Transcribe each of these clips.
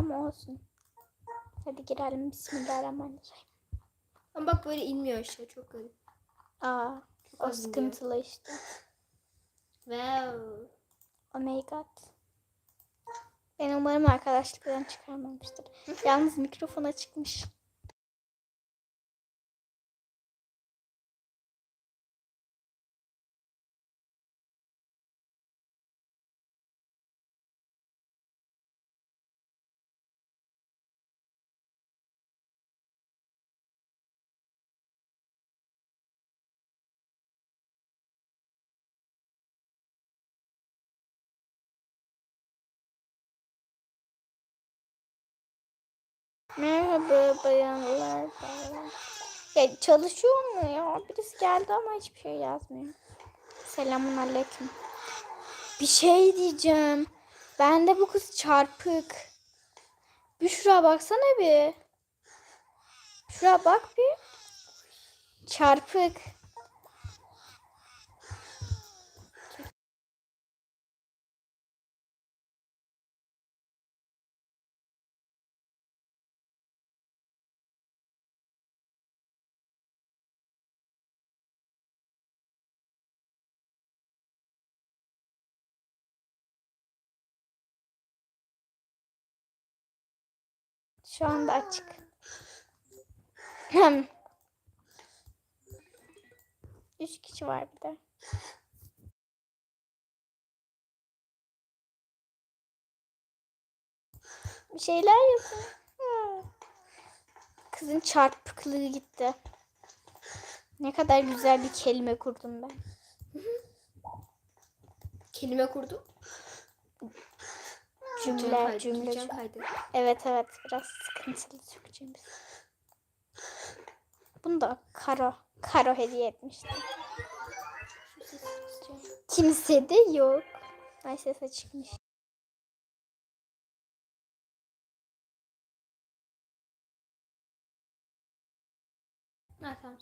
ama olsun. Hadi girelim. Bismillahirrahmanirrahim. Ama bak böyle inmiyor aşağı çok garip. Aa, o az iniyor. sıkıntılı işte. Wow. Oh my god. Ben umarım arkadaşlıklarını çıkarmamıştır. Yalnız mikrofona çıkmış. Merhaba bayanlar. Ya çalışıyor mu ya? Birisi geldi ama hiçbir şey yazmıyor. Selamun aleyküm. Bir şey diyeceğim. Ben de bu kız çarpık. Şuraya baksana bir. Şuraya bak bir. Çarpık. Şu anda açık. Üç kişi var bir de. Bir şeyler yapın. Ha. Kızın çarpıklığı gitti. Ne kadar güzel bir kelime kurdum ben. Kelime kurdum. Cümle, cümle. cümle. Evet evet biraz sıkıntılı Türkçemiz. Bunu da Karo, Karo hediye etmişti. Kimse de yok. Ay ses açıkmış.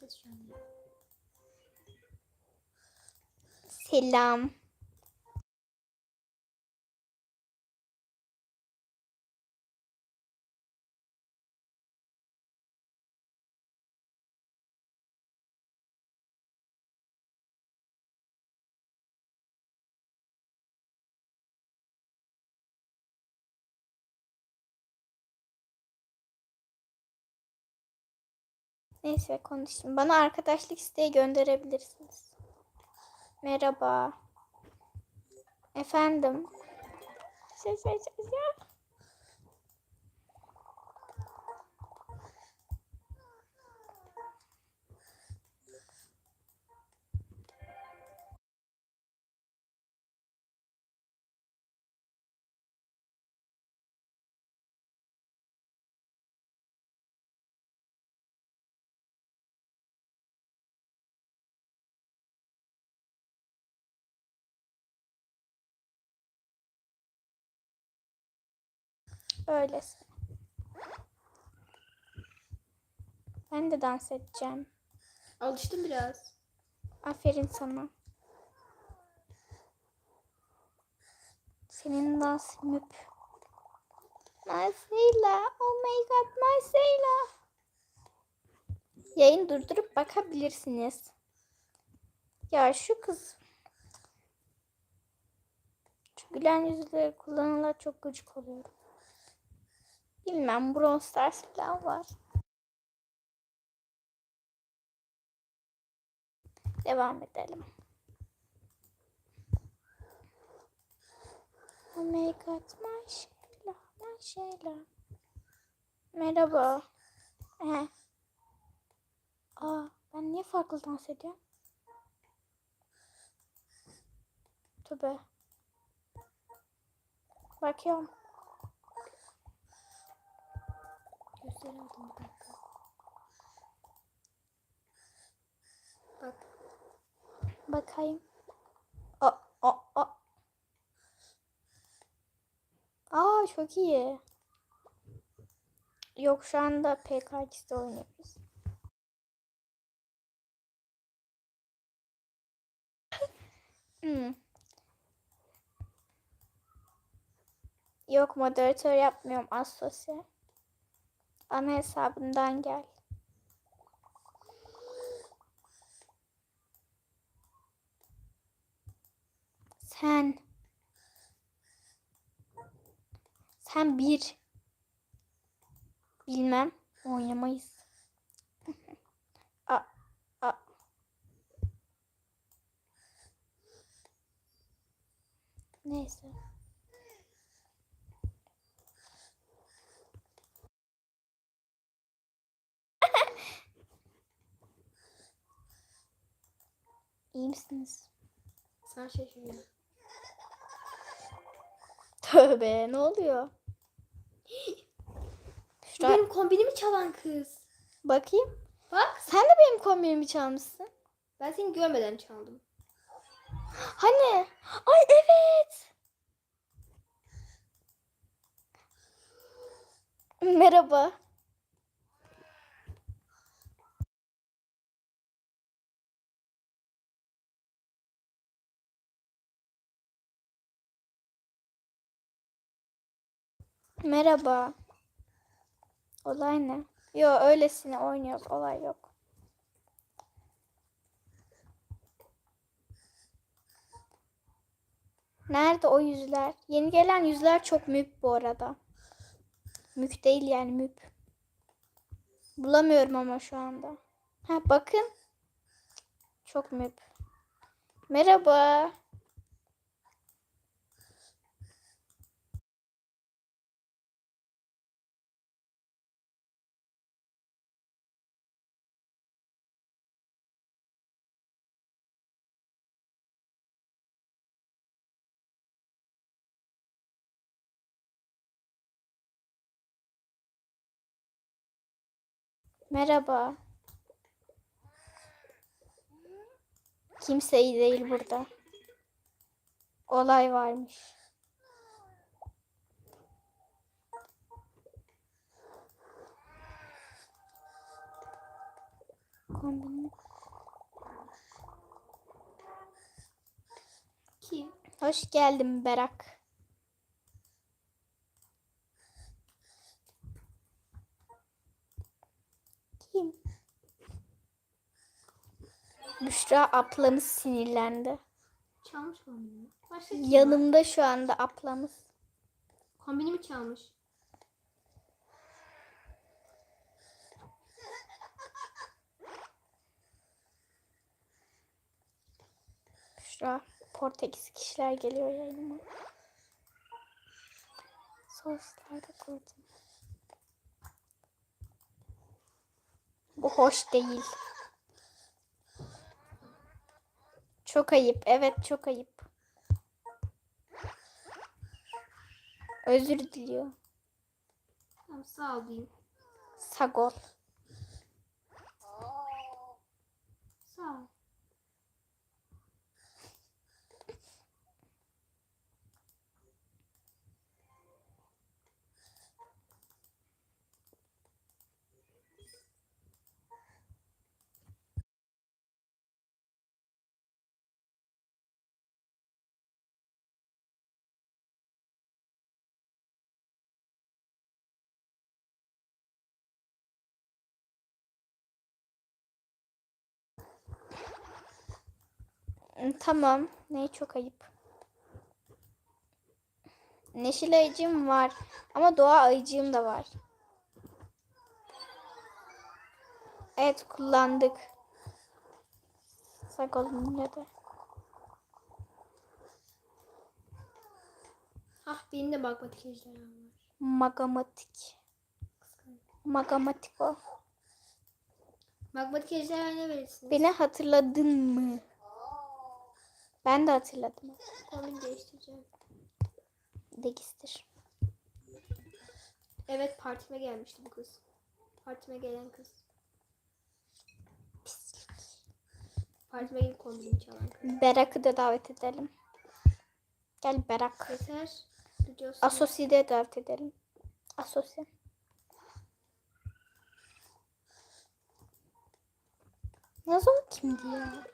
Ses şu an. Selam. Neyse konuşayım. Bana arkadaşlık isteği gönderebilirsiniz. Merhaba. Efendim. Ses ses ses ya. Öylesi. Ben de dans edeceğim. Alıştım biraz. Aferin sana. Senin dans müp. Marcela. Oh my god Marcela. Yayın durdurup bakabilirsiniz. Ya şu kız. Şu gülen yüzleri kullananlar çok gıcık oluyor. Bilmem Brawl Stars falan var. Devam edelim. God, maşallah, maşallah. Merhaba. He. Aa, ben niye farklı dans ediyorum? Tövbe. Bakıyorum. Gösteri aldım bir dakika. Bak. Bakayım. O, o, o. Aa çok iyi. Yok şu anda PKX'de oynuyoruz. hmm. Yok moderatör yapmıyorum asosyal. Ana hesabından gel. Sen. Sen bir. Bilmem. Oynamayız. a, a. Neyse. İyi misiniz? Sen şaşırıyorsun. Tövbe ne oluyor? Şura, benim kombinimi çalan kız. bakayım. Bak Sen de benim kombinimi çalmışsın. ben seni görmeden çaldım. Hani? Ay evet. Merhaba. Merhaba. Olay ne? Yo öylesine oynuyoruz. Olay yok. Nerede o yüzler? Yeni gelen yüzler çok müp bu arada. Mük değil yani müp. Bulamıyorum ama şu anda. Ha bakın. Çok müp. Merhaba. Merhaba. Kimse iyi değil burada. Olay varmış. Kim? Hoş geldin Berak. Kim? Büşra ablamız sinirlendi. Çalmış var? Yanımda şu anda ablamız. Kombinimi çalmış. Büşra Portekiz kişiler geliyor yayınıma. Soslarda kurdum. Bu hoş değil. Çok ayıp. Evet çok ayıp. Özür diliyor. Tamam sağ ol diyeyim. Sagol. Tamam. Ne çok ayıp. Neşil ayıcığım var. Ama doğa ayıcığım da var. Evet kullandık. Sagol'un ne de. Ah benim de magmatik ejderham var. Magamatik. Magamatik o. Magmatik ejderha ne verirsiniz? Beni hatırladın mı? Ben de hatırladım. Kombin değiştireceğim. Dekistir. Evet partime gelmişti bu kız. Partime gelen kız. Partime gelip kombinimi çalan kız. Berak'ı da davet edelim. Gel Berak. Yeter. Biliyorsun. Asosi'de davet edelim. Asosi. Nazo kimdi ya?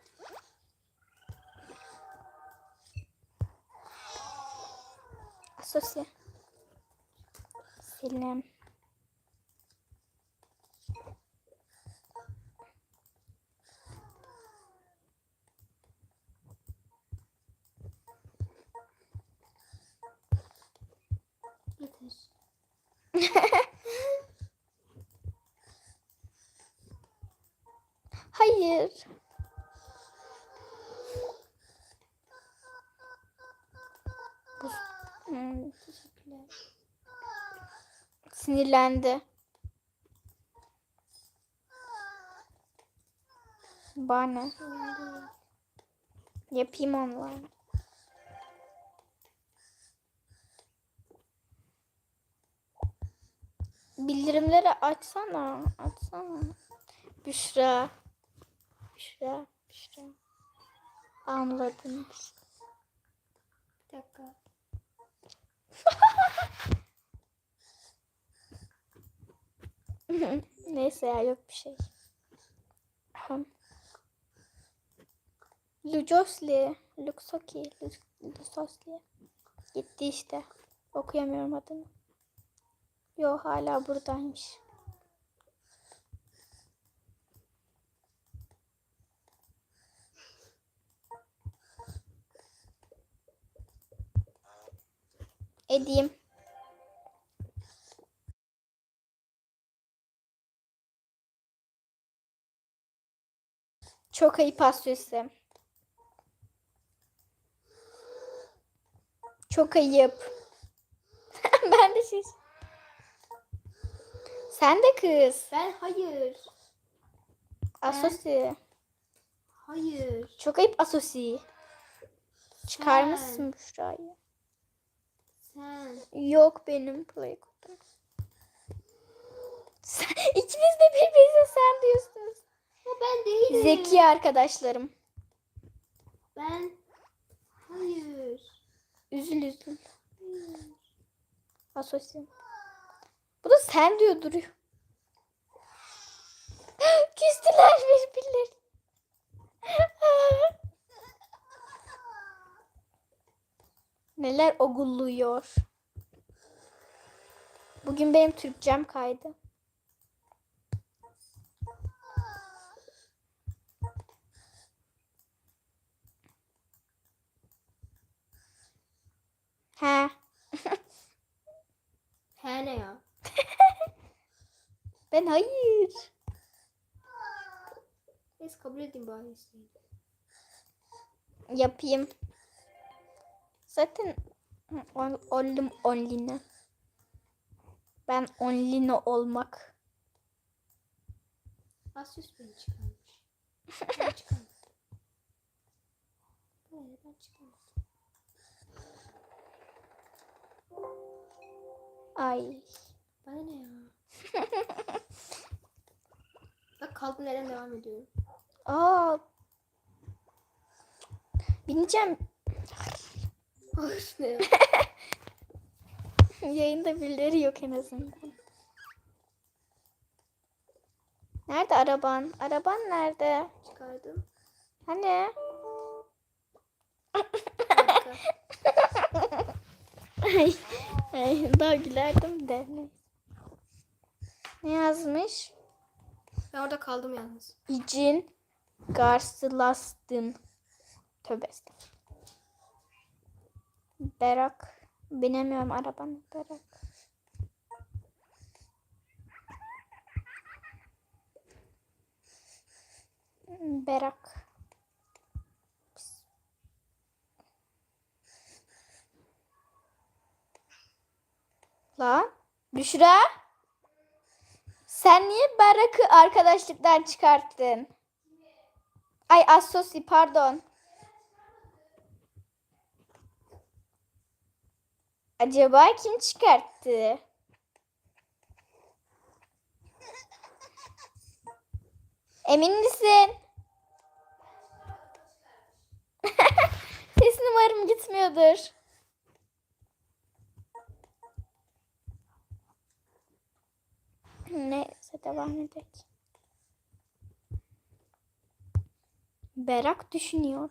Selim. Yeter. Hayır. Hmm, sinirlendi. Bana. Yapayım onları. Bildirimleri açsana. Açsana. Büşra. Büşra. Büşra. Anladım. Bir dakika. Neyse ya yok bir şey. Lucosli. Luxoki. Lu- Lusosli. Gitti işte. Okuyamıyorum adını. Yo hala buradaymış. Edeyim. Çok ayıp Asyüs'üm. Çok ayıp. ben de şey... Sen de kız. Ben hayır. Asosi. Hayır. Çok ayıp Asosi. Çıkar Sen. mısın Büşra'yı? Yok benim playcood'um. Sen, ikiniz de birbirinize sen diyorsunuz. O ben değilim. Zeki arkadaşlarım. Ben. Hayır. Üzül üzül. Hayır. Asosi. Bu da sen diyor duruyor. Küstüler birbirleri. Neler ogulluyor. Bugün benim Türkçem kaydı. He. He ne ya? Ben hayır. Neyse kabul edeyim bari isteğini. Yapayım. Zaten ol- oldum online. Ben online olmak. Asus beni çıkarmış. Ben çıkarmadım. Böyle ben çıkarmadım. Ay. Bana ne ya? Bak kaldığım yerden devam ediyorum. Aa. Bineceğim. Of ne ya? Yayında birileri yok en azından. Nerede araban? Araban nerede? Çıkardım. Hani? Ay, ay, daha gülerdim de. Ne yazmış? Ben orada kaldım yalnız. İcin Garsılastın. Tövbe estağfurullah. Berak. Binemiyorum arabanı Berak. Berak. Lan Büşra. Sen niye Berak'ı arkadaşlıktan çıkarttın? Ay Assosi pardon. Acaba kim çıkarttı? Emin misin? Ses numaram gitmiyordur. Neyse devam edelim. Berak düşünüyor.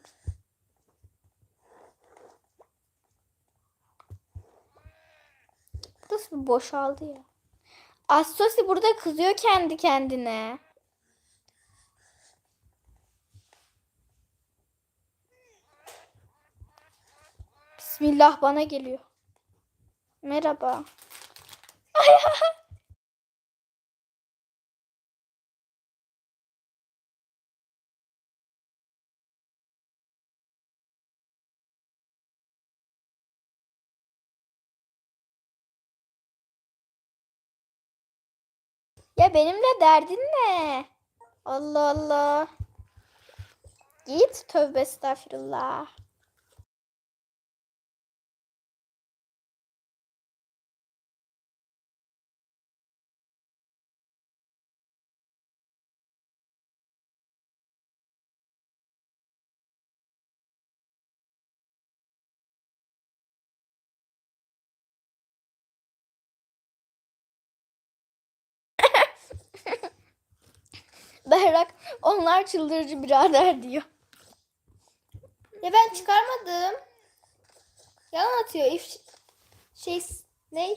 Bir boşaldı ya. Asosi burada kızıyor kendi kendine. Bismillah bana geliyor. Merhaba. benimle derdin ne? Allah Allah. Git tövbe estağfirullah. Berrak onlar çıldırıcı birader diyor. Ya ben çıkarmadım. Yalan atıyor. İf şey ne?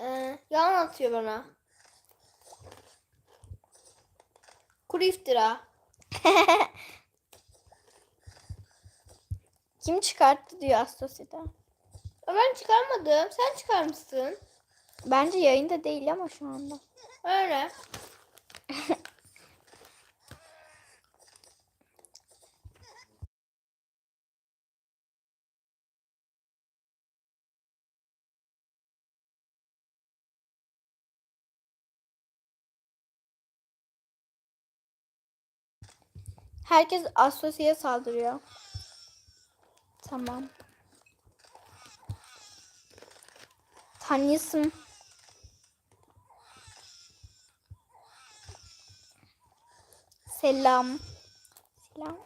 Ee, yalan atıyor bana. Kuru iftira. Kim çıkarttı diyor Astosi'de. Ya ben çıkarmadım. Sen çıkarmışsın. Bence yayında değil ama şu anda. Öyle. Herkes Astosi'ye saldırıyor. Tamam. Tanrısım. Selam. Selam.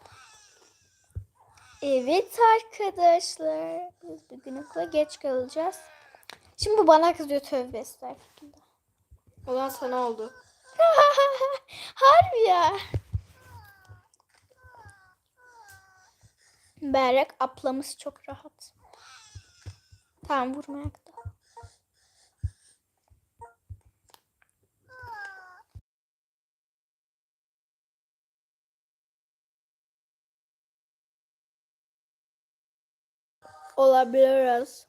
Evet arkadaşlar. Biz bugün okula geç kalacağız. Şimdi bu bana kızıyor tövbe estağfurullah. Olan sana oldu. Harbi ya. Berrak ablamız çok rahat. Tamam vurmayakta. Olabiliriz.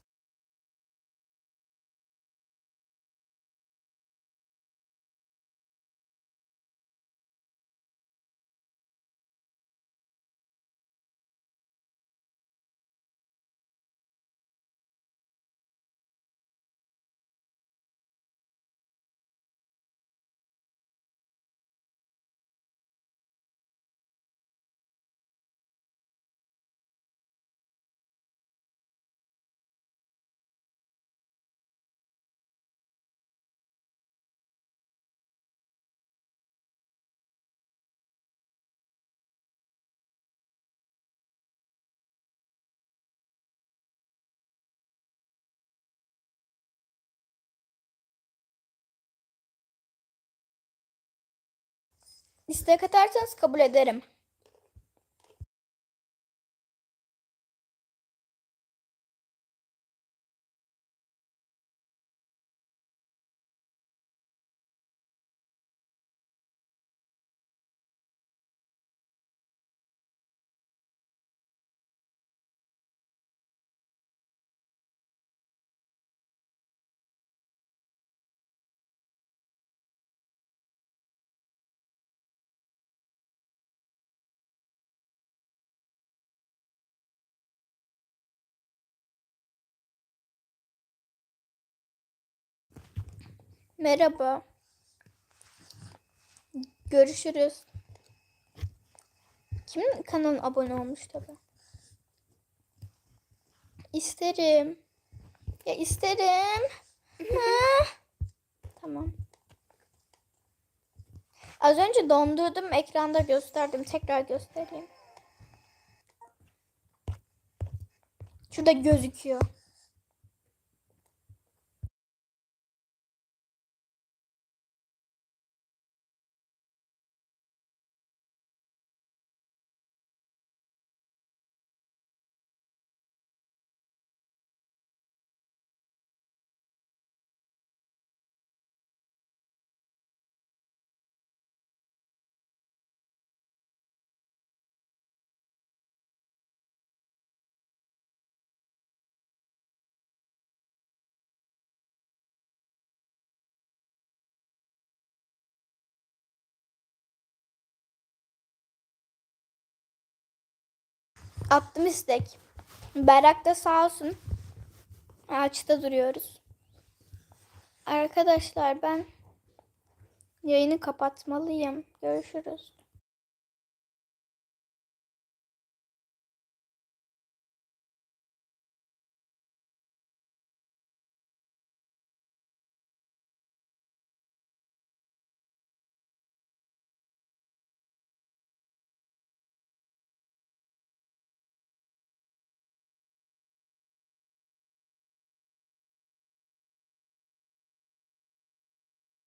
İstek atarsanız kabul ederim. Merhaba. Görüşürüz. Kimin kanalına abone olmuş tabi? İsterim. Ya isterim. Tamam. Az önce dondurdum ekranda gösterdim. Tekrar göstereyim. Şurada gözüküyor. Attım istek. Berrak da sağ olsun. Ağaçta duruyoruz. Arkadaşlar ben yayını kapatmalıyım. Görüşürüz.